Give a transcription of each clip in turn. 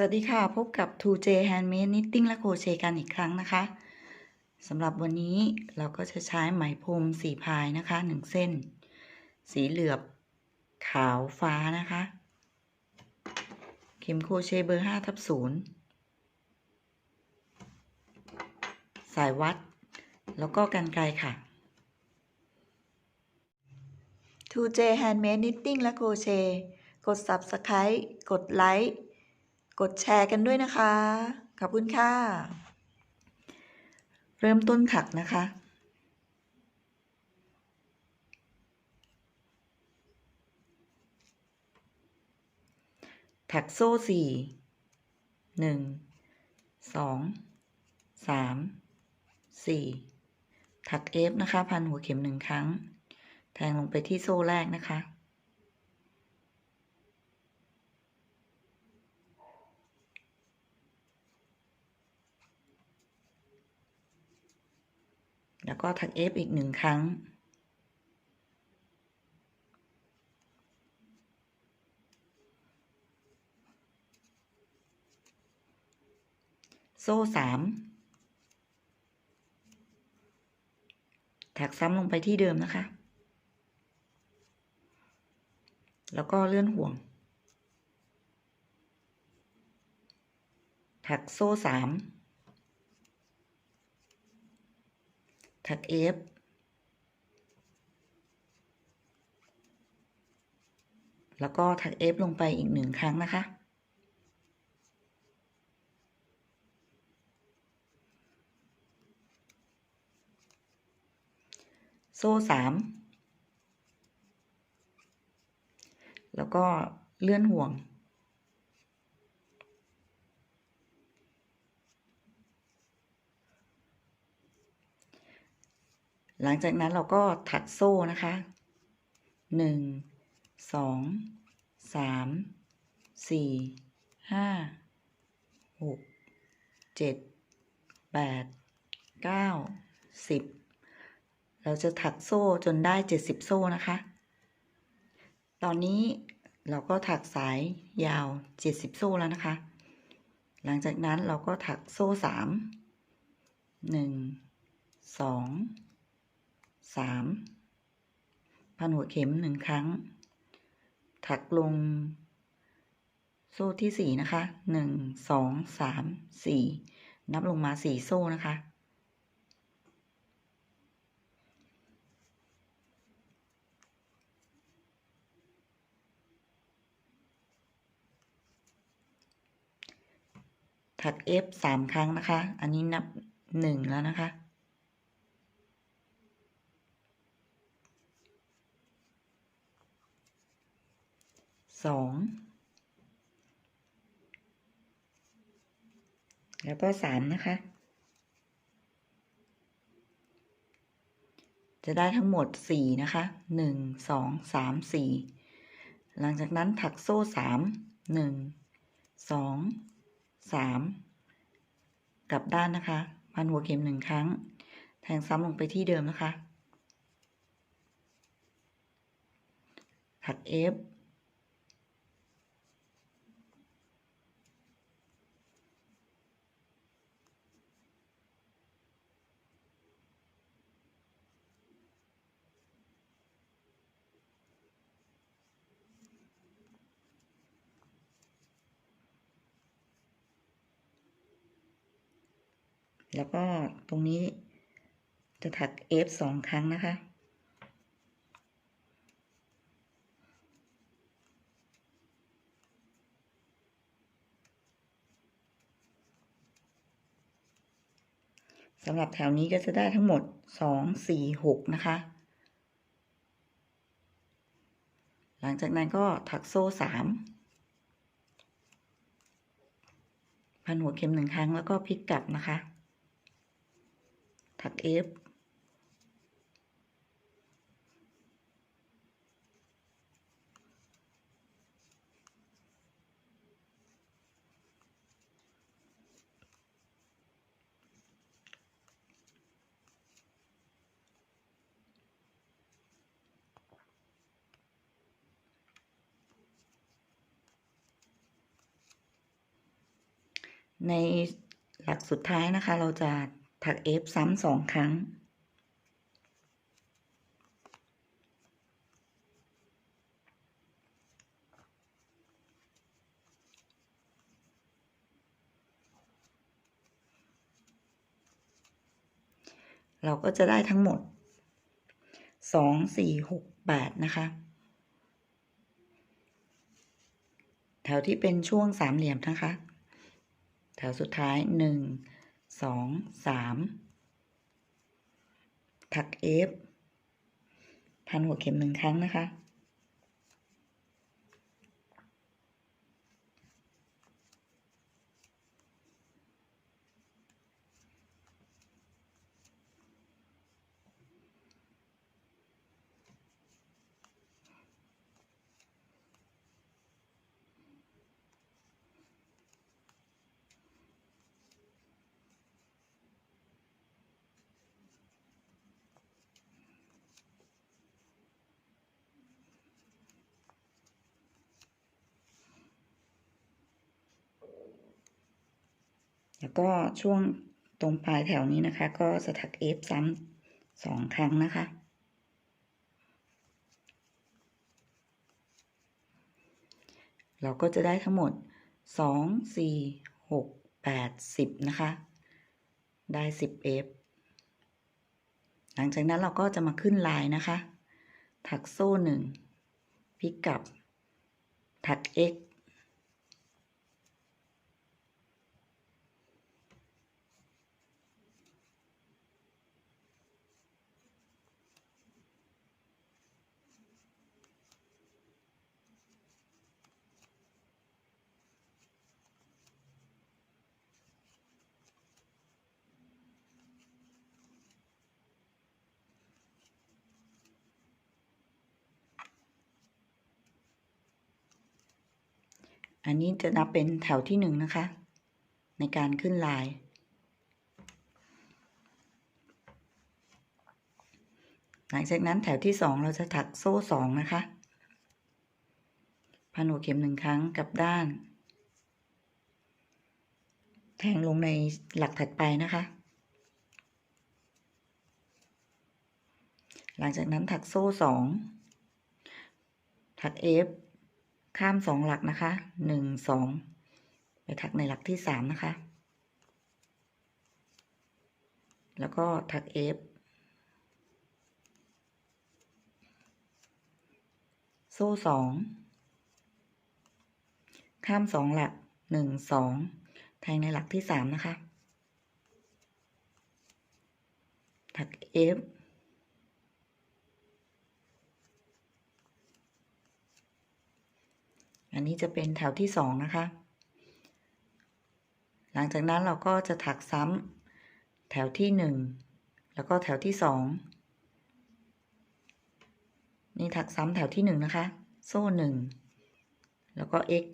สวัสดีค่ะ พบกับ 2J Handmade Knitting และโครเชต์กันอีกครั้งนะคะสำหรับวันนี้เราก็จะใช้ไหมพรมสีพายนะคะ 1 เส้น สีเหลือบขาวฟ้านะคะ เข็มโครเชต์เบอร์5ทับ0สายวัด แล้วก็กันไกลค่ะ 2J Handmade Knitting และโครเชต์กด Subscribe กดไลค์ กดแชร์กันด้วยนะคะ ขอบคุณค่ะ เริ่มต้นถักนะคะ ถักโซ่สี่หนึ่งสองสามสี่ถักเอฟนะคะ พันหัวเข็มหนึ่งครั้ง แทงลงไปที่โซ่แรกนะคะ แล้วก็ถักเอฟอีกหนึ่งครั้ง โซ่สามถักซ้ำลงไปที่เดิมนะคะ แล้วก็เลื่อนห่วง ถักโซ่สาม ถักเอฟแล้วก็ถักเอฟลงไปอีกหนึ่งครั้งนะคะ โซ่สามแล้วก็เลื่อนห่วง หลังจากนั้นเราก็ถักโซ่นะคะหนึ่งสองสามสี่ห้าหกเจ็ดแปดเก้าสิบเราจะถักโซ่จนได้เจ็ดสิบโซ่นะคะ ตอนนี้เราก็ถักสายยาวเจ็ดสิบโซ่แล้วนะคะ หลังจากนั้นเราก็ถักโซ่สามหนึ่งสอง สามพันหัวเข็มหนึ่งครั้ง ถักลง โซ่ที่สี่นะคะหนึ่งสองสามสี่นับลงมาสี่โซ่นะคะถัก F สามครั้งนะคะ อันนี้นับหนึ่งแล้วนะคะ สองแล้วก็สามนะคะ จะได้ทั้งหมดสี่นะคะหนึ่งสองสามสี่หลังจากนั้นถักโซ่สามหนึ่งสองสามกลับด้านนะคะ พันหัวเข็มหนึ่งครั้ง แทงซ้ำลงไปที่เดิมนะคะ ถัก F แล้วก็ตรงนี้จะถัก F สองครั้งนะคะ สำหรับแถวนี้ก็จะได้ทั้งหมดสองสี่หกนะคะ หลังจากนั้นก็ถักโซ่สามพันหัวเข็มหนึ่งครั้งแล้วก็พลิกกลับนะคะ ถัก F ในหลักสุดท้ายนะคะ เราจะ ถัก F ซ้ำสองครั้ง เราก็จะได้ทั้งหมดสองสี่หกแปดนะคะ แถวที่เป็นช่วงสามเหลี่ยมนะคะ แถวสุดท้ายหนึ่ง สองสามถัก F พันหัวเข็มหนึ่งครั้งนะคะ แล้วก็ช่วงตรงปลายแถวนี้นะคะ ก็จะถัก F ซ้ำสองครั้งนะคะ เราก็จะได้ทั้งหมดสองสี่หกแปดสิบนะคะ ได้สิบ F หลังจากนั้นเราก็จะมาขึ้นลายนะคะ ถักโซ่หนึ่งพลิกกลับ ถัก X อันนี้จะนับเป็นแถวที่หนึ่งนะคะ ในการขึ้นลาย หลังจากนั้นแถวที่สองเราจะถักโซ่สองนะคะ พันหัวเข็มหนึ่งครั้งกับด้าน แทงลงในหลักถัดไปนะคะ หลังจากนั้นถักโซ่สองถักเอฟ ข้ามสองหลักนะคะหนึ่งสองไปถักในหลักที่สามนะคะ แล้วก็ถักเอฟโซ่สองข้ามสองหลักหนึ่งสองแทงในหลักที่สามนะคะ ถักเอฟ อันนี้จะเป็นแถวที่สองนะคะ หลังจากนั้นเราก็จะถักซ้ำแถวที่หนึ่งแล้วก็แถวที่สองนี่ถักซ้ำแถวที่หนึ่งนะคะ โซ่หนึ่งแล้วก็ x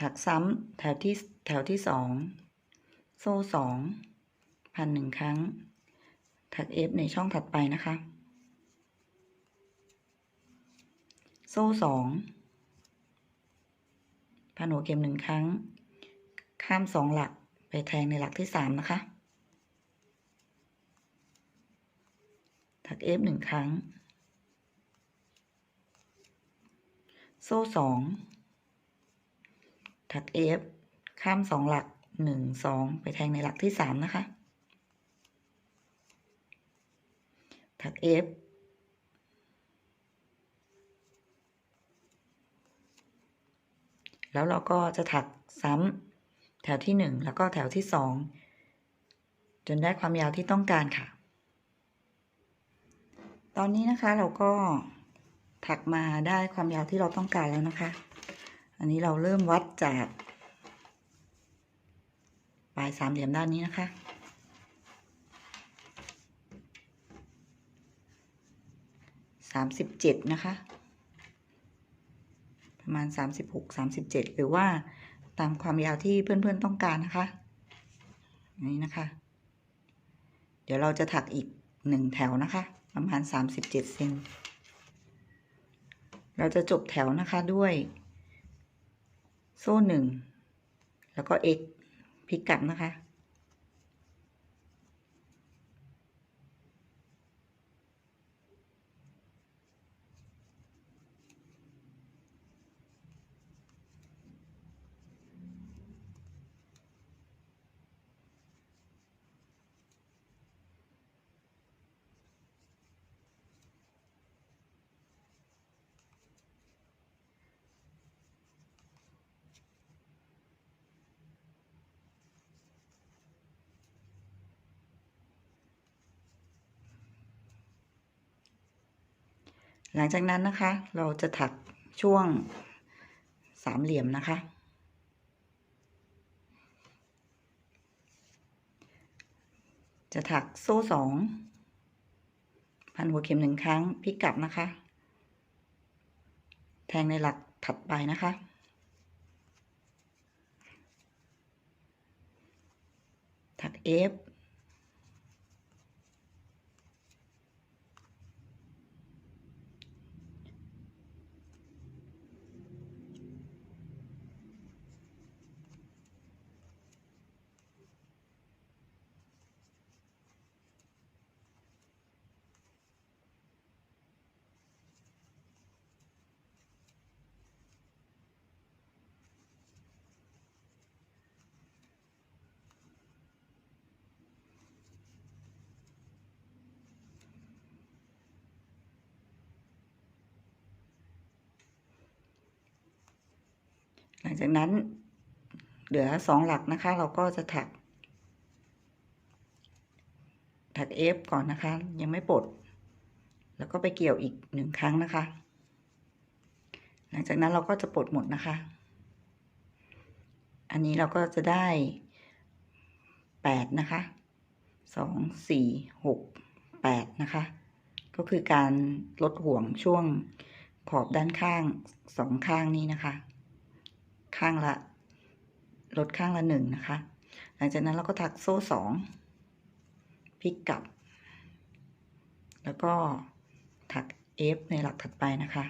ถักซ้ำแถวที่แถวที่สองโซ่สองพันหนึ่งครั้ง ถัก F ในช่องถัดไปนะคะ โซ่สองพันหัวเข็มหนึ่งครั้ง ข้ามสองหลักไปแทงในหลักที่สามนะคะ ถัก F หนึ่งครั้ง โซ่สอง ถัก F ข้ามสองหลักหนึ่งสองไปแทงในหลักที่สามนะคะ ถัก F แล้วเราก็จะถักซ้ำแถวที่หนึ่งแล้วก็แถวที่สองจนได้ความยาวที่ต้องการค่ะ ตอนนี้นะคะเราก็ถักมาได้ความยาวที่เราต้องการแล้วนะคะ อันนี้เราเริ่มวัดจาก ปลายสามเหลี่ยมด้านนี้นะคะ สามสิบเจ็ดนะคะ ประมาณสามสิบหกสามสิบเจ็ดหรือว่าตามความยาวที่เพื่อนๆต้องการนะคะนี่นะคะ เดี๋ยวเราจะถักอีกหนึ่งแถวนะคะ ประมาณสามสิบเจ็ดเซนเราจะจบแถวนะคะด้วย โซ่หนึ่ง แล้วก็ x พลิกกลับนะคะ หลังจากนั้นนะคะ เราจะถักช่วงสามเหลี่ยมนะคะ จะถักโซ่สองพันหัวเข็มหนึ่งครั้งพลิกกลับนะคะ แทงในหลักถัดไปนะคะถัก F หลังจากนั้นเหลือสองหลักนะคะ เราก็จะถัก ถัก F ก่อนนะคะ ยังไม่ปลด แล้วก็ไปเกี่ยวอีกหนึ่งครั้งนะคะ หลังจากนั้นเราก็จะปลดหมดนะคะ อันนี้เราก็จะได้แปดนะคะสองสี่หกแปดนะคะ ก็คือการลดห่วงช่วงขอบด้านข้างสองข้างนี้นะคะ ข้างละลดข้างละหนึ่งนะคะ หลังจากนั้นเราก็ถักโซ่สองพลิกกลับ แล้วก็ถัก F ในหลักถัดไปนะคะ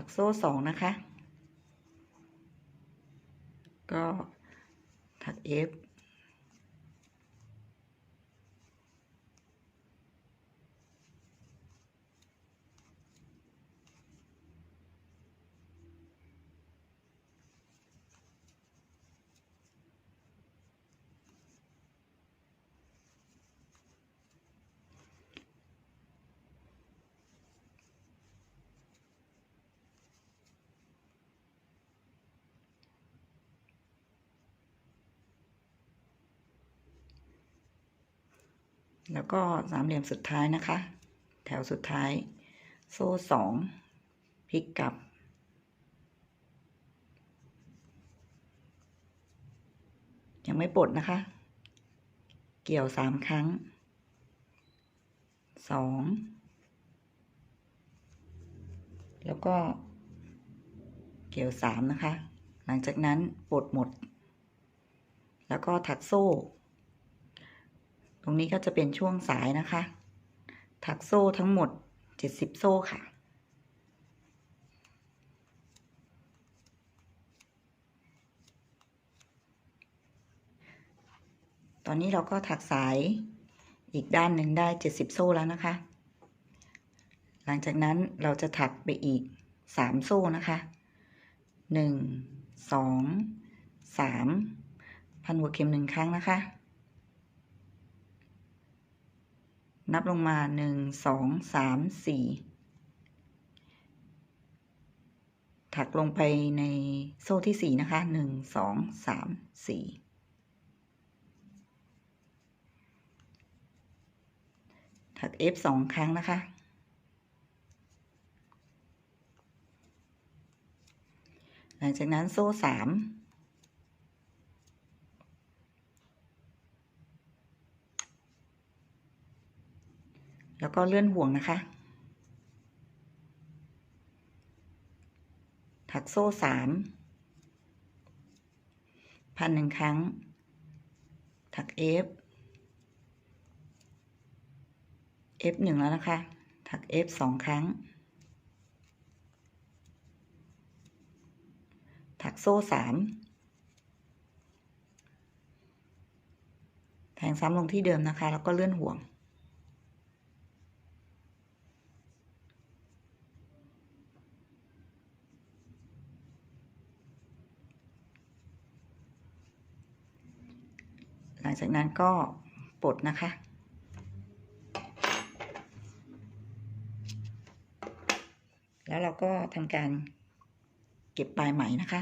ถักโซ่สองนะคะ ก็ถัก F แล้วก็สามเหลี่ยมสุดท้ายนะคะ แถวสุดท้าย โซ่สองพลิกกลับ ยังไม่ปลดนะคะ เกี่ยวสามครั้งสองแล้วก็เกี่ยวสามนะคะ หลังจากนั้นปลดหมด แล้วก็ถักโซ่ รงนี้ก็จะเป็นช่วงสายนะคะ ถักโซ่ทั้งหมดเจ็ดสิบโซ่ค่ะ ตอนนี้เราก็ถักสายอีกด้านหนึ่งได้เจ็ดสิบโซ่แล้วนะคะ หลังจากนั้นเราจะถักไปอีกสามโซ่นะคะหนึ่งสองสามพันหัวเข็มหนึ่งครั้งนะคะ นับลงมาหนึ่งสองสามสี่ถักลงไปในโซ่ที่สี่นะคะหนึ่งสองสามสี่ถัก F สองครั้งนะคะ หลังจากนั้นโซ่สาม แล้วก็เลื่อนห่วงนะคะ ถักโซ่สามพันหนึ่งครั้ง ถัก F F หนึ่งแล้วนะคะ ถัก F สองครั้ง ถักโซ่สามแทงซ้ำลงที่เดิมนะคะ แล้วก็เลื่อนห่วง ห ลังจากนั้นก็ปลดนะคะ แล้วเราก็ทำการเก็บปลายไหมนะคะ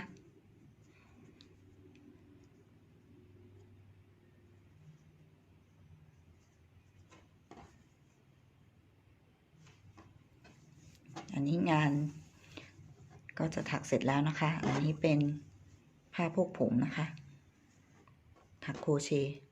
อันนี้งานก็จะถักเสร็จแล้วนะคะ อันนี้เป็นผ้าโพกผมนะคะ ถักโคเชต์